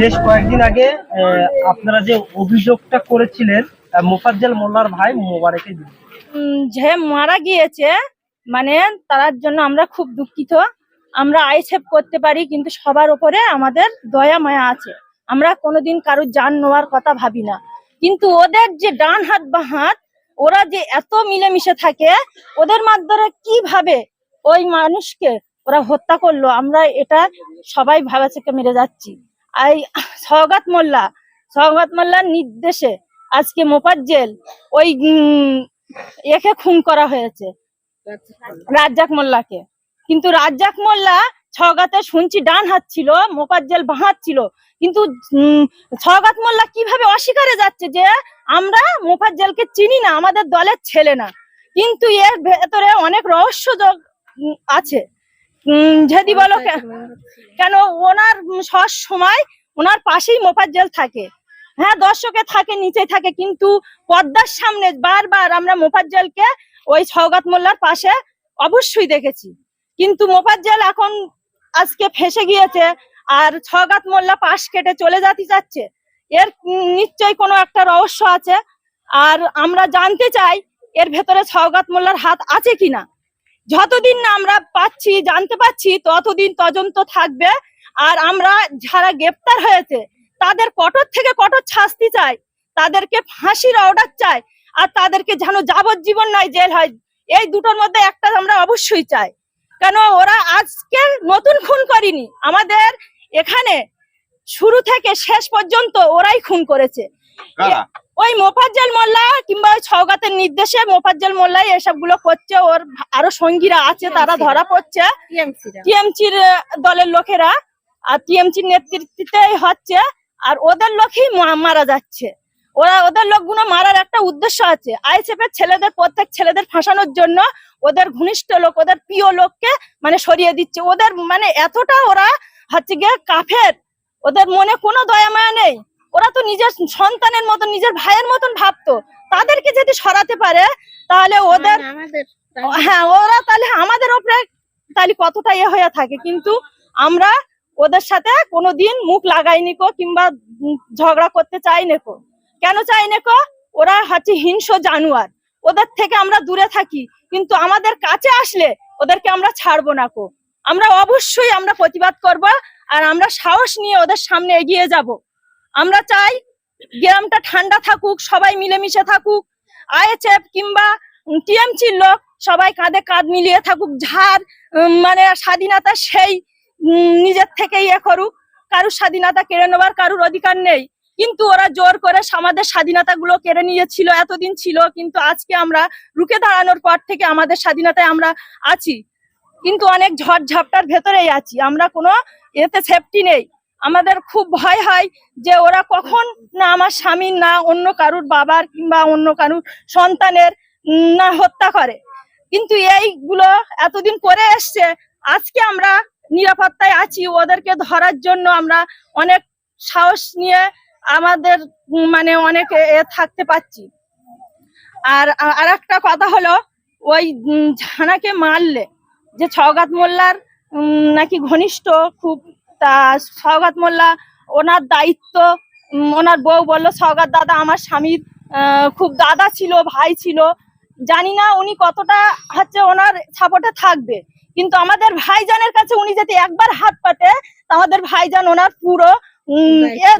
বেশ কয়েকদিন আগে আপনারা যে অভিযোগটা করেছিলেন মোফাজ্জল মোল্লার ভাই মোবারকে যে মারা গিয়েছে মানে তার জন্য আমরা খুব দুঃখিত। আমরা আইসেপ করতে পারি, কিন্তু সবার উপরে আমাদের দয়া, মায়া আছে। আমরা কোনোদিন কারোর জান নেওয়ার কথা ভাবি না। কিন্তু ওদের যে ডান হাত, বা হাত, ওরা যে এত মিলেমিশে থাকে, ওদের মাধ্যমে কীভাবে ওই মানুষকে ওরা হত্যা করল, আমরা এটা সবাই ভাবা থেকে মেরে যাচ্ছি। এই সওগাত মোল্লা, সওগাত মোল্লার নির্দেশে আজকে মোপাজ্জেল ওই একে খুন করা হয়েছে, রাজ্জাক মোল্লাকে। কিন্তু রাজ্জাক মোল্লা ছগাতে শুনছি ডান হাত ছিল মোকাজ্জেল বাঁ হাত ছিল। কিন্তু ছগাত মোল্লা কীভাবে অস্বীকারে যাচ্ছে যে আমরা মোফাজ্জেলকে চিনি না, আমাদের দলের ছেলে না। কিন্তু এর ভেতরে অনেক রহস্য আছে। যদি বলো কেন ওনার সব সময় ওনার পাশেই মোফাজ্জেল থাকে। হ্যাঁ দর্শকে থাকে নিচে থাকে কিন্তু পর্দার সামনে বারবার আমরা মোফাজ্জেলকে ওই সওগাত মোল্লার পাশে অবশ্যই দেখেছি। কিন্তু মোফাজ্জেল এখন আজকে ফেসে গিয়েছে আর ছগাত মোল্লা পাশ কেটে চলে যেতে চাচ্ছে। এর নিশ্চয়ই কোনো একটা রহস্য আছে। আর আমরা জানতে চাই এর ভেতরে ছগাত মোল্লার হাত আছে কিনা। যতদিন না আমরা পাচ্ছি, জানতে পাচ্ছি, ততদিন তদন্ত থাকবে। আর আমরা যারা গ্রেপ্তার হয়েছে, তাদের কঠোর থেকে কঠোর শাস্তি চাই। তাদেরকে ফাঁসির অর্ডার চাই। আর তাদেরকে যেন যাবজ্জীবন নয় জেল হয়, এই দুটোর মধ্যে একটা আমরা অবশ্যই চাই। কেন ওরা আজকে নতুন খুন করেনি। আমাদের এখানে শুরু থেকে শেষ পর্যন্ত ওরাই খুন করেছে। কারা ওই মোফাজ্জল মোল্লা কিংবা ওই ছগাতের নির্দেশে মোফাজ্জল মোল্লাই এসবগুলো করছে ওর আরও সঙ্গীরা আছে তারা ধরা পড়ছে। টিএমসির। দলের লোকেরা আর টিএমসির নেতৃত্বে হচ্ছে আর ওদের লোকই মারা যাচ্ছে। ওরা ওদের লোকগুলো মারার একটা উদ্দেশ্য আছে। আইএসএফ এর ছেলেদের প্রত্যেক ছেলেদের ফাঁসানোর জন্য ওদের ঘনিষ্ঠ লোক ওদের প্রিয় লোককে মানে সরিয়ে দিচ্ছে। ওদের মানে এতটা ওরা হচ্ছে গিয়ে কাফের। ওদের মনে কোনো দয়া মায়া নেই। ওরা তো নিজের সন্তানের মতন নিজের ভাইয়ের মতন ভাবতো। তাদেরকে যদি সরাতে পারে তাহলে ওদের হ্যাঁ ওরা তাহলে আমাদের ওপরে তাহলে কতটা ইয়ে হয়ে থাকে। কিন্তু আমরা ওদের সাথে কোনোদিন মুখ লাগাইনি কো কিংবা ঝগড়া করতে চাই না কো। কেন চাই না কো? ওরা হচ্ছে হিংস্র জানোয়ার। ওদের থেকে আমরা দূরে থাকি। কিন্তু আমাদের কাছে আসলে ওদেরকে আমরা ছাড়বো না কো। আমরা অবশ্যই আমরা প্রতিবাদ করব আর আমরা সাহস নিয়ে ওদের সামনে এগিয়ে যাব। আমরা চাই গ্রামটা ঠান্ডা থাকুক সবাই মিলেমিশে থাকুক। আইএচএফ কিংবা টিএমসির লোক সবাই কাঁধে কাঁধ মিলিয়ে থাকুক উম, মানে স্বাধীনতা সেই নিজের থেকে ইয়ে করুক। কারুর স্বাধীনতা কেড়ে নেওয়ার কারুর অধিকার নেই। কিন্তু ওরা জোর করে আমাদের স্বাধীনতা গুলো কেড়ে নিয়েছিল এতদিন ছিল কিন্তু আজকে আমরা রুখে দাঁড়ানোর পর থেকে আমাদের স্বাধীনতায় আমরা আছি। কিন্তু অনেক ঝড় ঝাপটার ভেতরেই আছি। আমরা কোনো এতে সেফটি নেই। আমাদের খুব ভয় হয় যে ওরা কখন না আমার স্বামীর না অন্য কারুর বাবার কিংবা অন্য কারুর সন্তানের না হত্যা করে। কিন্তু এইগুলো এতদিন করে এসছে, আজকে আমরা নিরাপত্তায় আছি, ওদেরকে ধরার জন্য আমরা অনেক সাহস নিয়ে আমাদের মানে অনেক এ থাকতে পারছি। আর আর একটা কথা হলো, ওই ঝানাকে মারলে, যে ছগাত মোল্লার নাকি ঘনিষ্ঠ খুব তা সওগাত মোল্লা ওনার দায়িত্ব ওনার বউ বলল সওগাত দাদা আমার স্বামীর খুব দাদা ছিল ভাই ছিল। জানি না উনি কতটা হচ্ছে ওনার সাপোর্টে থাকবে। কিন্তু আমাদের ভাইজানের কাছে উনি যদি একবার হাত পাতে আমাদের ভাইজান ওনার পুরো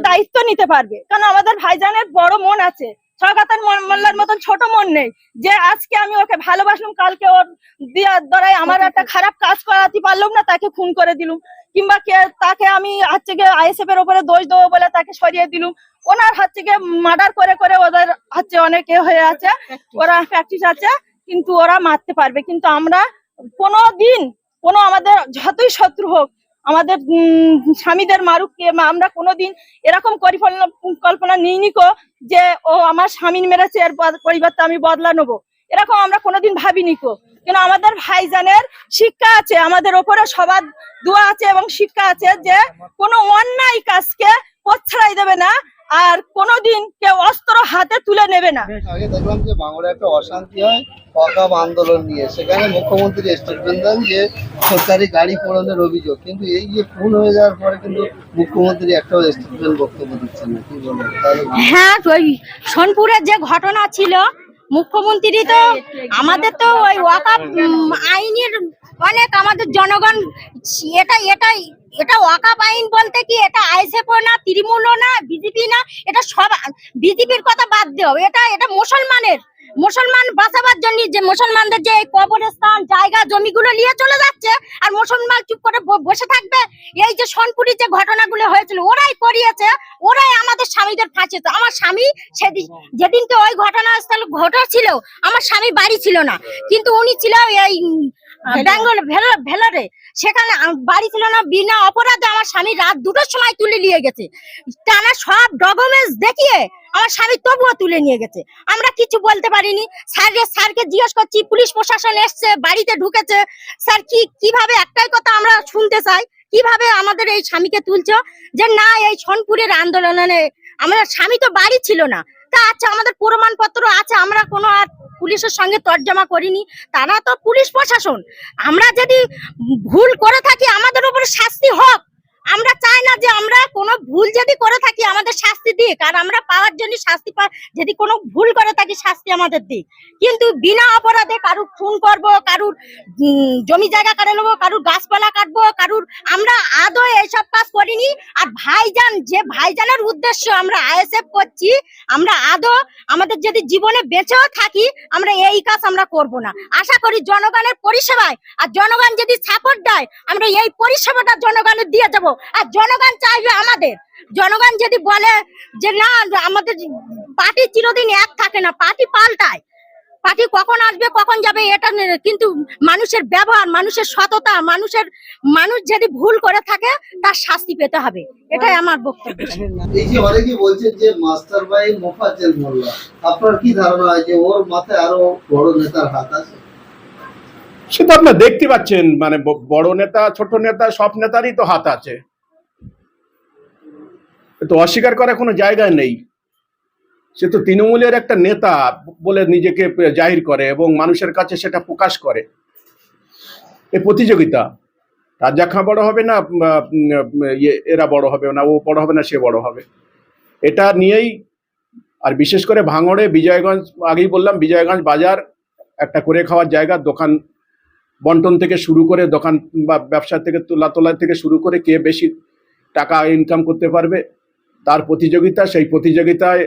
দায়িত্ব নিতে পারবে। কারণ আমাদের ভাইজানের বড় মন আছে। মোল্লার মতন ছোট মন নেই। যে আজকে আমি ওকে ভালোবাসলাম কালকে ওর দ্বারাই আমার একটা খারাপ কাজ করাতে পারলাম না তাকে খুন করে দিলুম। কিংবা কে তাকে আমি হচ্ছে গিয়ে আইএসএফ এর উপরে দোষ দেবো বলে তাকে সরিয়ে দিলুম। ওনার হচ্ছে গিয়ে মার্ডার করে করে ওদের হচ্ছে অনেকে হয়ে আছে। ওরা প্র্যাকটিস আছে কিন্তু ওরা মারতে পারবে। কিন্তু আমরা কোনো দিন কোনো আমাদের যতই শত্রু হোক আমাদের স্বামীদের মারুক কে আমরা কোনোদিন এরকম কল্পনা নিইনি কো যে, ও আমার স্বামী মেরেছে, এর পর- পরিবর্তে আমি বদলা নেব। এরকম আমরা কোনোদিন ভাবিনি কো কেন আমাদের ভাইজানের শিক্ষা আছে, আমাদের ওপরে সবার দোয়া আছে এবং শিক্ষা আছে যে, কোনো অন্যায় কাজকে প্রশ্রয় দেবে না। আর কোনোদিন কেউ অস্ত্র হাতে তুলে নেবে না। আগে দেখলাম যে বাংলায় একটা অশান্তি হয় অকাপ আন্দোলন নিয়ে। সেখানে মুখ্যমন্ত্রী স্টেটমেন্ট দেন যে সরকারি গাড়ি পোড়ানোর অভিযোগ। কিন্তু এই যে খুন হয়ে যাওয়ার পরে কিন্তু মুখ্যমন্ত্রী একটাও স্টেটমেন্ট বক্তব্য দিচ্ছেন না। কি বলবেন? হ্যাঁ ওই সোনপুরের যে ঘটনা ছিল মুখ্যমন্ত্রী তো আমাদের তো ওই ওয়াকাপ আইনের অনেক আমাদের জনগণ এটা এটাই এটা ওয়াকাপ আইন বলতে কি, এটা আইসেফও না, তৃণমূলও না, বিজেপি না, এটা সব বিজেপির কথা বাদ দেও। এটা এটা মুসলমানের, মুসলমান বাঁচাবার জন্য যে, মুসলমানদের যে কবরস্থান, জায়গা, জমিগুলো নিয়ে চলে যাচ্ছে, আর মুসলমান চুপ করে বসে থাকবে, এই যে সোনপুরি যে ঘটনাগুলো হয়েছিল, ওরাই করিয়েছে, ওরাই আমাদের স্বামীদের ফাঁসিয়েছে। আমার স্বামী সেদিন, যেদিনকে ওই ঘটনাস্থল ঘটেছিল, আমার স্বামী বাড়ি ছিল না। কিন্তু উনি ছিল এই বেঙ্গল ভেলোরে সেখানে বাড়ি ছিল না বিনা অপরাধে আমার স্বামী রাত দুটোর সময় তুলে নিয়ে গেছে। টানা সব ডকুমেন্টস দেখিয়ে আমার স্বামী তবুও তুলে নিয়ে গেছে। আমরা কিছু বলতে পারিনি। স্যারকে স্যারকে জিজ্ঞেস করছি পুলিশ প্রশাসন এসছে বাড়িতে ঢুকেছে। স্যার কি কীভাবে একটাই কথা আমরা শুনতে চাই? কীভাবে আমাদের এই স্বামীকে তুলছো? যে না এই সোনপুরের আন্দোলনে আমার স্বামী তো বাড়ি ছিল না। তা আচ্ছা আমাদের প্রমাণপত্র আছে আমরা কোনো আর পুলিশের সঙ্গে তর্জমা করিনি, তারা তো পুলিশ প্রশাসন। আমরা যদি ভুল করে থাকি, আমাদের উপরে শাস্তি হোক। আমরা চাই না যে আমরা কোনো ভুল যদি করে থাকি আমাদের শাস্তি দিক, আর আমরা পাওয়ার জন্য শাস্তি পা, যদি কোনো ভুল করে থাকি শাস্তি আমাদের দিক। কিন্তু বিনা অপরাধে কারুর খুন করব, কারুর জমি জায়গা কাটে নেব, কারুর গাছপালা কাটবো, কারুর, আমরা আদৌ এইসব কাজ করিনি। আর ভাইজান, যে ভাইজানের উদ্দেশ্য আমরা আইএসএফ করছি, আমরা আদৌ আমাদের যদি জীবনে বেঁচেও থাকি, আমরা এই কাজ আমরা করব না। আশা করি জনগণের পরিষেবায়, আর জনগণ যদি সাপোর্ট দেয়, আমরা এই পরিষেবাটা জনগণের দিয়ে যাব। আর জনগণ চাইবে আমাদের। জনগণ যদি বলে যে না, আমাদের পার্টি চিরদিন এক থাকে না, পার্টি পাল্টায়। পার্টি কখন আসবে, কখন যাবে, এটা কিন্তু মানুষের ব্যবহার, মানুষের সততা, মানুষের, মানুষ যদি ভুল করে থাকে, তার শাস্তি পেতে হবে। এটাই আমার বক্তব্য। এই যে অনেকে যে মাস্টার ভাই মোফাজ্জেল মোল্লা, আপনার কি ধারণা যে ওর মাথায় আরও বড় নেতার হাত আছে? সে তো আপনার দেখতে পাচ্ছেন মানে বড় নেতা ছোট নেতা সব নেতারই তো হাত আছে। তো অস্বীকার করার কোনো জায়গা নেই। সে তো তৃণমূলের একটা নেতা বলে নিজেকে জাহির করে এবং মানুষের কাছে সেটা প্রকাশ করে। এ প্রতিযোগিতা। রাজা খাঁ বড় হবে না ইয়ে, এরা বড় হবে না ও বড় হবে না সে বড় হবে। এটা নিয়েই আর বিশেষ করে ভাঙড়ে বিজয়গঞ্জ আগেই বললাম বিজয়গঞ্জ বাজার একটা করে খাওয়ার জায়গা দোকান বন্টন থেকে শুরু করে দোকান বা ব্যবসা থেকে তোলা তোলা থেকে শুরু করে কে বেশি টাকা ইনকাম করতে পারবে, তার প্রতিযোগিতা, সেই প্রতিযোগিতায়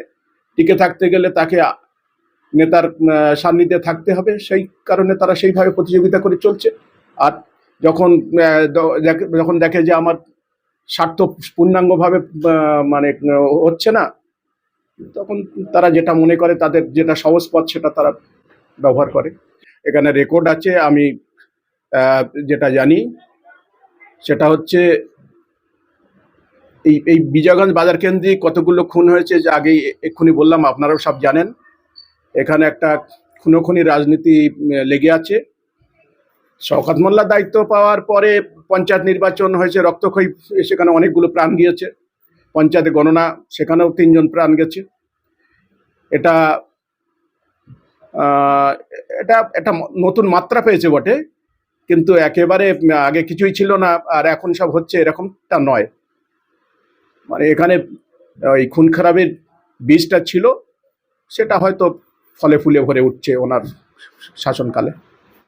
টিকে থাকতে গেলে তাকে নেতার সান্নিধ্যে থাকতে হবে। সেই কারণে তারা সেইভাবে প্রতিযোগিতা করে চলছে। আর যখন যখন দেখে যে আমার স্বার্থ পূর্ণাঙ্গভাবে মানে হচ্ছে না, তখন তারা যেটা মনে করে, তাদের যেটা সহজ পথ সেটা তারা ব্যবহার করে। এখানে রেকর্ড আছে, আমি যেটা জানি, সেটা হচ্ছে এই এই বিজয়গঞ্জ বাজার কেন্দ্রে কতগুলো খুন হয়েছে, যে আগেই এক্ষুনি বললাম, আপনারাও সব জানেন। এখানে একটা খুনোখুনি রাজনীতি লেগে আছে। শওকত মোল্লার দায়িত্ব পাওয়ার পরে পঞ্চায়েত নির্বাচন হয়েছে, রক্তক্ষয়ী সেখানে অনেকগুলো প্রাণ গিয়েছে। পঞ্চায়েতে গণনা, সেখানেও তিনজন প্রাণ গেছে। এটা এটা, একটা নতুন মাত্রা পেয়েছে বটে। কিন্তু একেবারে আগে কিছুই ছিল না, আর এখন সব হচ্ছে এরকমটা নয়। মানে এখানে, ওই খুন খারাপের বীজটা ছিল, সেটা হয়তো ফলে ফুলে ভরে উঠছে ওনার শাসনকালে।